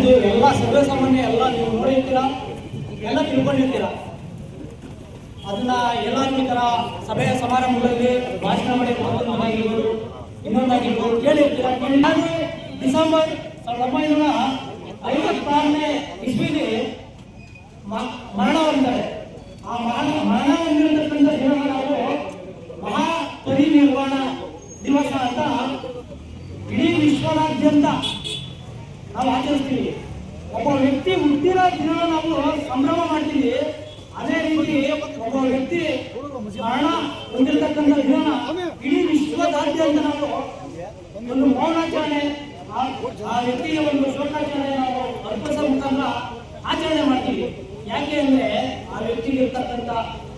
ಹೇಳಿದ್ದು ಎಲ್ಲ ಸರ್ವೇ ಸಾಮಾನ್ಯ ಎಲ್ಲ ನೀವು ನೋಡಿರ್ತೀರಾ ಎಲ್ಲ ತಿಳ್ಕೊಂಡಿರ್ತೀರಾ? ಅದನ್ನ ಎಲ್ಲ ಈ ಸಭೆಯ ಸಮಾರಂಭಗಳಲ್ಲಿ ಭಾಷಣ ಮಾಡಿ ಮತ್ತೊಂದಾಗಿರ್ಬೋದು ಇನ್ನೊಂದಾಗಿರ್ಬೋದು ಕೇಳಿರ್ತೀರಾ ಕೇಳಿ ಡಿಸೆಂಬರ್ ಸಾವಿರದ ಒಂಬೈನೂರ ಐವತ್ತಾರನೇ ಇಸ್ವಿಲಿ ಮರಣ ಹೊಂದಿದ್ದಾರೆ ಆ ಮರಣ ಮರಣ ಹೊಂದಿರತಕ್ಕಂಥ ದಿನ ನಾವು ಮಹಾ ದಿವಸ ಅಂತ ಇಡೀ ವಿಶ್ವದಾದ್ಯಂತ ನಾವು ಆಚರಿಸ್ತೀವಿ. ಒಬ್ಬ ವ್ಯಕ್ತಿ ಹುಟ್ಟಿರೋ ದಿನ ನಾವು ಸಂಭ್ರಮ ಮಾಡ್ತೀವಿ. ಅದೇ ರೀತಿ ಒಬ್ಬ ವ್ಯಕ್ತಿ ಮರಣ ಹೊಂದಿರತಕ್ಕಂಥ ದಿನ ಇಡೀ ವಿಶ್ವದಾದ್ಯಂತ ನಾವು ಒಂದು ಮೌನಾಚರಣೆ, ಆ- ವ್ಯಕ್ತಿಯ ಒಂದು ಶೋಕಾಚರಣೆ ನಾವು ಅರ್ಪಿಸೋ ಮುಖಾಂತರ ಆಚರಣೆ ಮಾಡ್ತೀವಿ. ಯಾಕೆ ಅಂದ್ರೆ ಆ ವ್ಯಕ್ತಿಗೆ ಇರ್ತಕ್ಕಂಥ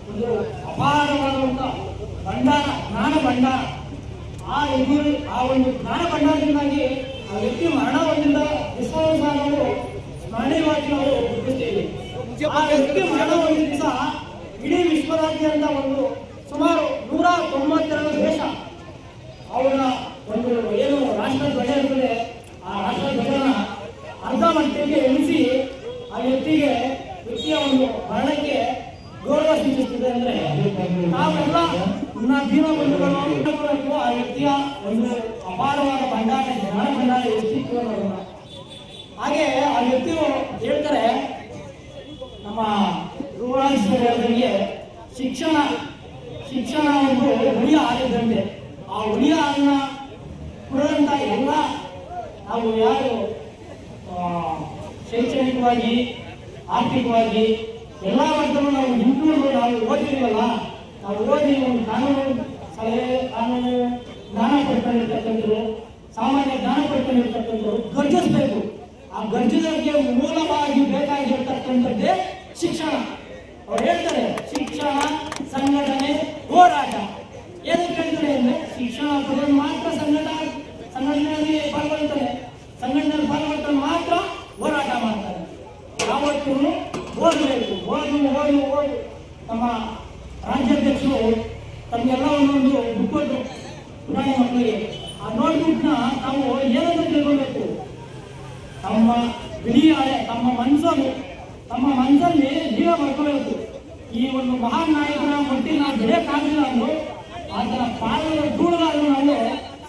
ಒಂದು ಅಪಾರವಾದಂಥ ಭಂಡಾರ, ಜ್ಞಾನ ಭಂಡಾರ. ಆ ಎದುರು ಆ ಒಂದು ಜ್ಞಾನ ಭಂಡಾರದಿಂದಾಗಿ ಆ ವ್ಯಕ್ತಿ ಮರಣ ನಾವು ಸ್ಮರಣೀಯವಾಗಿ ನಾವು ಗುರುತಿಸ್ತೀವಿ ಆ ವ್ಯಕ್ತಿ ಮರಣ ಹೊಂದಿದ ದಿವಸ ಇಡೀ ವಿಶ್ವದಾದ್ಯಂತ ಒಂದು ಸುಮಾರು ನೂರ ತೊಂಬತ್ತೆರಡು ದೇಶ ಅವರ ಒಂದು ಏನು ರಾಷ್ಟ್ರ ಧ್ವಜ ಇರ್ತದೆ ಆ ರಾಷ್ಟ್ರ ಧ್ವಜನ ಅರ್ಧ ಮಟ್ಟಿಗೆ ಎಣಿಸಿ ಆ ವ್ಯಕ್ತಿಗೆ ವ್ಯಕ್ತಿಯ ಒಂದು ಮರಣಕ್ಕೆ ಗೌರವ ಸೂಚಿಸುತ್ತದೆ ಅಂದ್ರೆ ನಾವೆಲ್ಲ ನನ್ನ ಜೀವ ಬಂಧುಗಳು ಆ ವ್ಯಕ್ತಿಯ ಒಂದು ಅಪಾರವಾದ ಭಂಡಾರ ಜ್ಞಾನ ಭಂಡಾರ ಅನ್ನೋದನ್ನ ಹಾಗೆ ಆ ಹೇಳ್ತಾರೆ, ನಮ್ಮ ಅವರಿಗೆ ಶಿಕ್ಷಣ ಶಿಕ್ಷಣ ಒಂದು ಉಳಿಯ ಆಗಿದ್ದಂತೆ ಆ ಹುಳಿಯ ಅನ್ನ ಕೊಡುವಂಥ ಎಲ್ಲ ನಾವು ಯಾರು ಶೈಕ್ಷಣಿಕವಾಗಿ, ಆರ್ಥಿಕವಾಗಿ ಎಲ್ಲ ಮಟ್ಟದಲ್ಲೂ ನಾವು ಇಂಪ್ರೂವ್ ನಾವು ಓದಿದ್ದೀವಲ್ಲ ನಾವು ಓದಿ ಒಂದು ಕಾನೂನು ಸಲಹೆ ಕಾನೂನು ಜ್ಞಾನ ಪಡ್ಕೊಂಡಿರ್ತಕ್ಕಂಥದ್ದು ಸಾಮಾನ್ಯ ಜ್ಞಾನ ಪಡ್ಕೊಂಡಿರ್ತಕ್ಕಂಥದ್ದು ಗರ್ಜಿಸಬೇಕು ಆ ಗರ್ಜನೆಗೆ ಮೂಲವಾಗಿ ಬೇಕಾಗಿರ್ತಕ್ಕಂಥದ್ದೇ ಶಿಕ್ಷಣ. ಅವ್ರು ಹೇಳ್ತಾರೆ, ಶಿಕ್ಷಣ ಸಂಘಟನೆ ಹೋರಾಟ. ಏನಕ್ಕೆ ಹೇಳ್ತಾರೆ ಅಂದ್ರೆ ಶಿಕ್ಷಣ ಕೊಡೋದು ಮಾತ್ರ ಸಂಘಟನೆ ಸಂಘಟನೆಯಲ್ಲಿ ಪಾಲ್ಗೊಳ್ತಾರೆ ಸಂಘಟನೆಯಲ್ಲಿ ಪಾಲ್ಗೊಳ್ತಾರೆ ಮಾತ್ರ ಹೋರಾಟ ಮಾಡ್ತಾರೆ. ಯಾವತ್ತೂ ಓದಬೇಕು, ಓದು ಓದು ಓದು. ನಮ್ಮ ರಾಜ್ಯಾಧ್ಯಕ್ಷರು ತಮಗೆಲ್ಲ ಒಂದೊಂದು ಬುಕ್ ಕೊಟ್ಟು, ಪುರಾಣಿ ಮಕ್ಕಳಿಗೆ. ಆ ನೋಟ್ಬುಕ್ನ ನಾವು ತಿಳ್ಕೊಬೇಕು? ತಮ್ಮ ಹಳೆ ತಮ್ಮ ಮನಸ್ಸನ್ನು ತಮ್ಮ ಮನಸ್ಸಲ್ಲಿ ಜೀವ ಬರ್ಕೋಬೇಕು ಈ ಒಂದು ಮಹಾನ್ ನಾಯಕನ ಮಟ್ಟಿ ನಾವು ಬೆಳೆಯಕ್ಕಾಗಲಿಲ್ಲ ಅಂದ್ರು ಅದರ ಪಾದದ ಧೂಳಾದ್ರೂ ನಾವು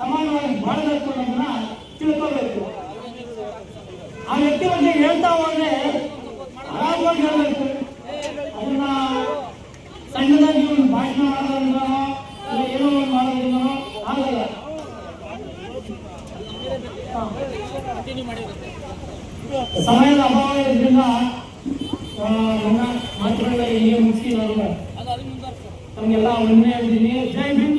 ಸಮಾನವಾಗಿ ಬಾಳಬೇಕು ಅನ್ನೋದನ್ನ ತಿಳ್ಕೋಬೇಕು. ಆ ವ್ಯಕ್ತಿ ಬಗ್ಗೆ ಹೇಳ್ತಾ ಹೋದ್ರೆ ಆರಾಮವಾಗಿ ಹೇಳಬೇಕು. ಅದನ್ನ ಸಣ್ಣದಾಗಿ ಒಂದು ಭಾಷಣ ಮಾಡೋದ್ರಿಂದನೋ, ಇಲ್ಲ ಏನೋ ಒಂದು ಮಾಡೋದ್ರಿಂದ ಆಗಲ್ಲ. ಸಮಯದ ಅಭಾವ ಇರೋದ್ರಿಂದ ಆ, ನನ್ನ ಮಾತುಗಳನ್ನ ಇಲ್ಲಿಗೆ ಮುಗಿಸಿ ನಾನು ತಮಗೆಲ್ಲ ಒಂದೇ ಹೇಳ್ತೀನಿ ಜೈ ಭೀಮ್